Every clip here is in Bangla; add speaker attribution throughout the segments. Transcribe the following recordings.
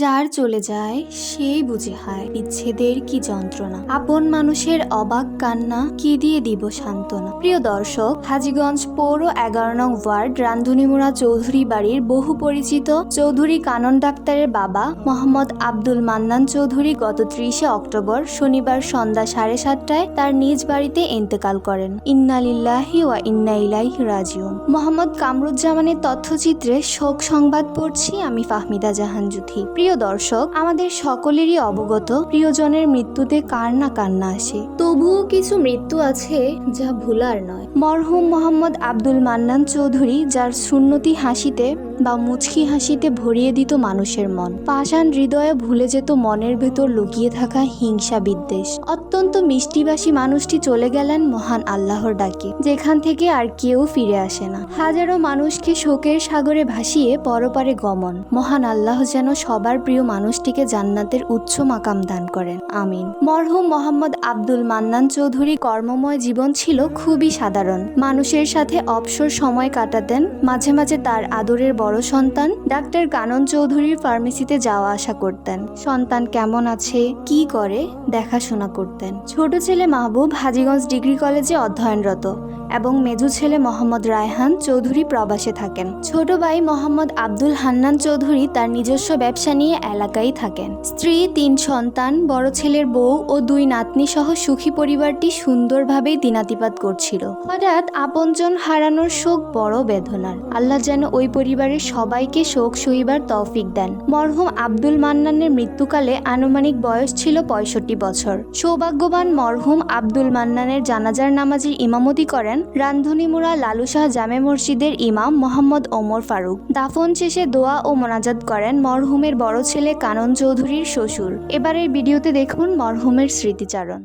Speaker 1: যার চলে যায়, সেই বুঝে হায় বিচ্ছেদের কি যন্ত্রণা। আপন মানুষের অবাক কান্না কি দিয়ে দিব সান্ত্বনা? প্রিয় দর্শক, হাজীগঞ্জ পৌর এগারো নং ওয়ার্ড, রান্ধুনিমুড়া চৌধুরী বাড়ির বহু পরিচিত চৌধুরী কানন ডাক্তারের বাবা মোহাম্মদ আব্দুল মান্নান চৌধুরী গত ত্রিশে অক্টোবর শনিবার সন্ধ্যা সাড়ে সাতটায় তার নিজ বাড়িতে ইন্তেকাল করেন। ইন্নালিল্লাহি ওয়া ইন্না ইলাইহি রাজিউন। মোহাম্মদ কামরুজ্জামানের তথ্যচিত্রে শোক সংবাদ পড়ছি, আমি ফাহমিদা জাহান জুথি প্রিয় দর্শক, আমাদের সকলেরই অবগত প্রিয়জনের মৃত্যুতে কার না কান্না আসে। তবুও কিছু মৃত্যু আছে যা ভুলার নয়। মরহুম মোহাম্মদ আব্দুল মান্নান চৌধুরী, যার সুন্নতি হাসিতে বা মুচকি হাসিতে ভরিয়ে দিত মানুষের মন, পাষাণ হৃদয়ে ভুলে যেত মনের ভেতর লুকিয়ে থাকা হিংসা বিদ্বেষ। অত্যন্ত মিষ্টিবাসী মানুষটি চলে গেলেন মহান আল্লাহর ডাকে, যেখান থেকে আর কেউ ফিরে আসে না। হাজারো মানুষকে শোকের সাগরে ভাসিয়ে পরপারে গমন। মহান আল্লাহ যেন সবার প্রিয় মানুষটিকে জান্নাতের উচ্চ মাকাম দান করেন। আমিন। মরহুম মোহাম্মদ আব্দুল মান্নান চৌধুরী কর্মময় জীবন ছিল খুবই সাধারণ। মানুষের সাথে অবসর সময় কাটাতেন। মাঝে মাঝে তার আদরের বড় সন্তান ডাক্তার কানন চৌধুরীর ফার্মেসিতে যাওয়া আসা করতেন। সন্তান কেমন আছে? কি করে? দেখাশোনা করতেন। ছোট ছেলে মাহবুব হাজিগঞ্জ ডিগ্রি কলেজে অধ্যয়নরত। এবং মেজু ছেলে মোহাম্মদ রায়হান চৌধুরী প্রবাসে থাকেন। ছোট ভাই মোহাম্মদ আব্দুল হান্নান চৌধুরী তার নিজস্ব ব্যবসা নিয়ে এলাকায় থাকেন। স্ত্রী, তিন সন্তান, বড় ছেলের বউ ও দুই নাতনি সহ সুখী পরিবারটি সুন্দরভাবেই দিনাতিপাত করছিল। হঠাৎ আপনজন হারানোর শোক বড় বেদনার। আল্লাহ যেন ওই পরিবারের সবাইকে শোক সহিবার তৌফিক দেন। মরহুম আব্দুল মান্নানের মৃত্যুকালে আনুমানিক বয়স ছিল পঁয়ষট্টি বছর। সৌভাগ্যবান মরহুম আব্দুল মান্নানের জানাজার নামাজের ইমামতি করেন রান্ধুনিমুড়া লালুশাহ জামে মসজিদের ইমাম মোহাম্মদ ওমর ফারুক। দাফন শেষে দোয়া ও মোনাজাত করেন মরহুমের বড় ছেলে কানন চৌধুরীর শ্বশুর। এবারের ভিডিওতে দেখুন মরহুমের স্মৃতিচারণ।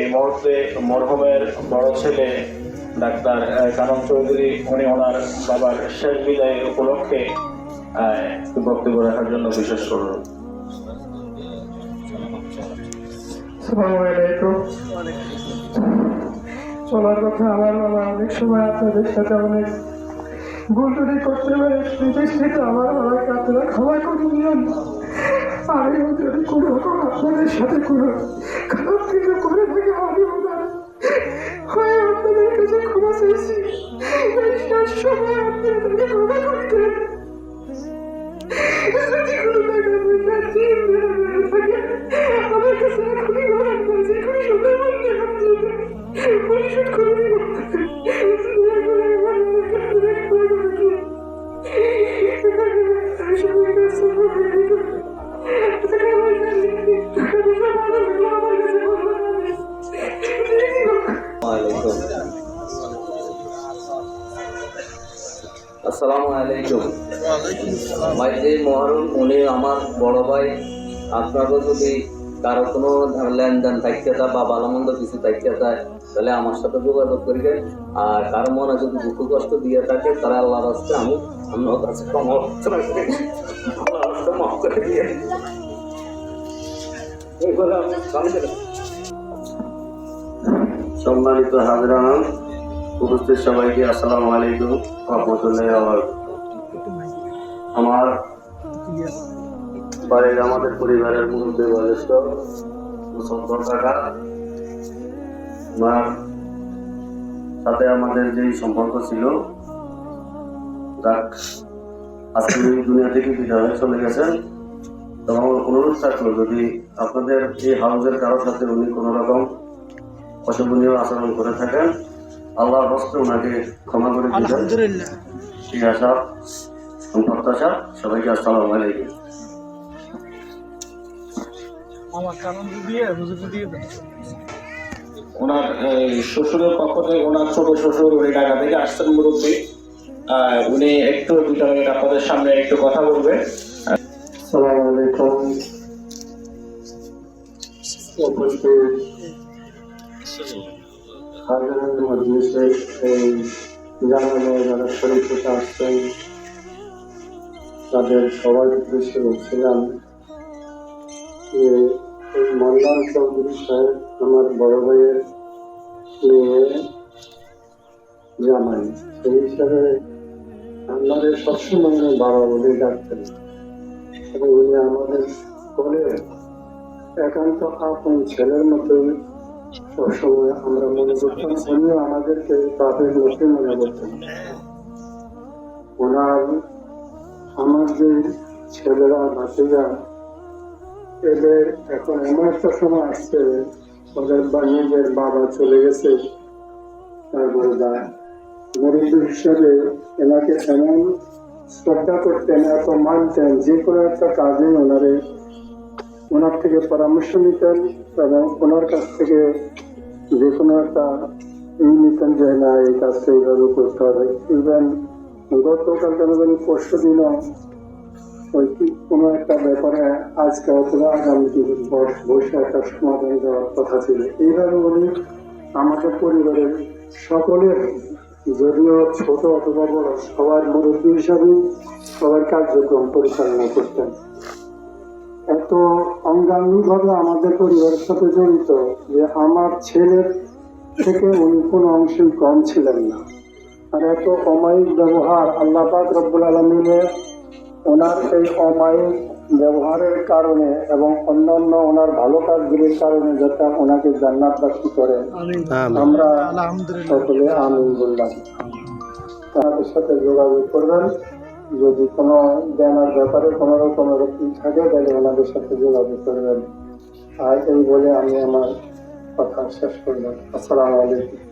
Speaker 2: এই মুহূর্তে মরহুমের বড় ছেলে ডাক্তার কানন চৌধুরী উনি ওনার বাবার শেষ বিদায় উপলক্ষে বক্তব্য রাখার জন্য বিশেষ অনুরোধ।
Speaker 3: আসসালামাইকুম চলার কথা আমার বাবা অনেক সময় আপনাদের সাথে অনেক ভুল টুটি করতে পারে প্রতিষ্ঠিত আমার বাবাকে আপনারা ক্ষমা করে দিলেন আমি যদি কোনো রকম আপনাদের সাথে কোনো খারাপ কিছু করে থাকি, আমি হয় আপনাদের কাছে ক্ষমা চাইছি। সময় আপনাদের
Speaker 4: আসসালামু আলাইকুম। ভাই যে উনি আমার বড় ভাই, আপনারও যদি কারও কোনো লেনদেন থাকতে চায় বা ভালো মন্দ কিছু থাকতে চায়, তাহলে আমার সাথে যোগাযোগ করিবেন। আর কারও মনে যদি দুঃখ কষ্ট দিয়ে থাকে তারা আল্লাহর রাস্তে আমি আপনার কাছে ক্ষমা করি। দিয়ে। এই বলে আমি
Speaker 5: সম্মানিত হাজরান, উপস্থিত সবাইকে আসসালামু আলাইকুম রহমতুল্লাহ আমার বাড়ির আমাদের পরিবারের মধ্যে বয়স্ক কাকা, ওনার সাথে আমাদের যেই সম্পর্ক ছিল আজকে দুনিয়া থেকে বিদায় চলে গেছেন তো আমার অনুরোধ থাকল, যদি আপনাদের এই হাউসের কারোর সাথে উনি কোনো রকম অশোভনীয় আচরণ করে থাকেন। আল্লাহর হস্তে ওনাকে ক্ষমা করে দিবেন। আশা এবং প্রত্যাশা সবাইকে আসসালামু আলাইকুম।
Speaker 2: ওনার শ্বশুরের পক্ষ থেকে ওনার ছোট শ্বশুর উনি ঢাকা থেকে আসছেন মুরব্বী। উনি একটু দুটা মিনিট আপনাদের সামনে একটু কথা বলবে।
Speaker 3: আসসালামু আলাইকুম। উপস্থিত যারা শরীর থেকে আসছেন তাদের সবার উদ্দেশ্যে বলছিলাম যে এই চৌধুরী সাহেব আমার বড় ভাইয়ের মেয়ে জামাই সেই হিসাবে আমাদের সবসময় বাবা বলে ডাকতেন যে উনি আমাদের বলে একান্ত আপন ছেলের মতোই আমরা আমাদেরকে মনে ওনার ছেলেরা এদের এখন এমন একটা সময় আসছে, ওদের নিজের বাবা চলে গেছে, তারপরে মুরব্বী হিসাবে এনাকে এমন শ্রদ্ধা করতেন, এত মানতেন, যে কোনো একটা কাজে ওনারে, ওনার থেকে পরামর্শ নিতেন এবং ওনার কাছ থেকে কোনো একটা এই নিতেন যে না এই কাজটা এইভাবে করতে হবে ইভেন গতকাল কেন পরশু দিনও ওই কোনো একটা ব্যাপারে আজকে অথবা আগামী দিন বসে একটা সমাধান দেওয়ার কথা ছিল। এইভাবে উনি আমাদের পরিবারের সকলের, যদিও ছোট অথবা বড়, সবার মুরব্বী হিসাবে সবার কার্যক্রম পরিচালনা করতেন। এত অঙ্গাঙ্গিভাবে আমাদের পরিবারের সাথে জড়িত যে আমার ছেলের থেকে উনি কোনো অংশেই কম ছিলেন না। আর এত অমায়িক ব্যবহার আল্লাহ পাক রব্বুল আলমিনের ওনার এই অমায়িক ব্যবহারের কারণে এবং অন্যান্য ওনার ভালো কাজগুলির কারণে যাতে ওনাকে জান্নাত বাসী করে আমরা সকলে আমিন বললাম। তাদের সাথে যোগাযোগ করবেন। যদি কোনো জানার ব্যাপারে কোনো রকম এরকম থাকে তাহলে ওনাদের সাথে যোগাযোগ করবেন। আর এই বলে আমি আমার কথা শেষ করলাম। আসসালামু আলাইকুম।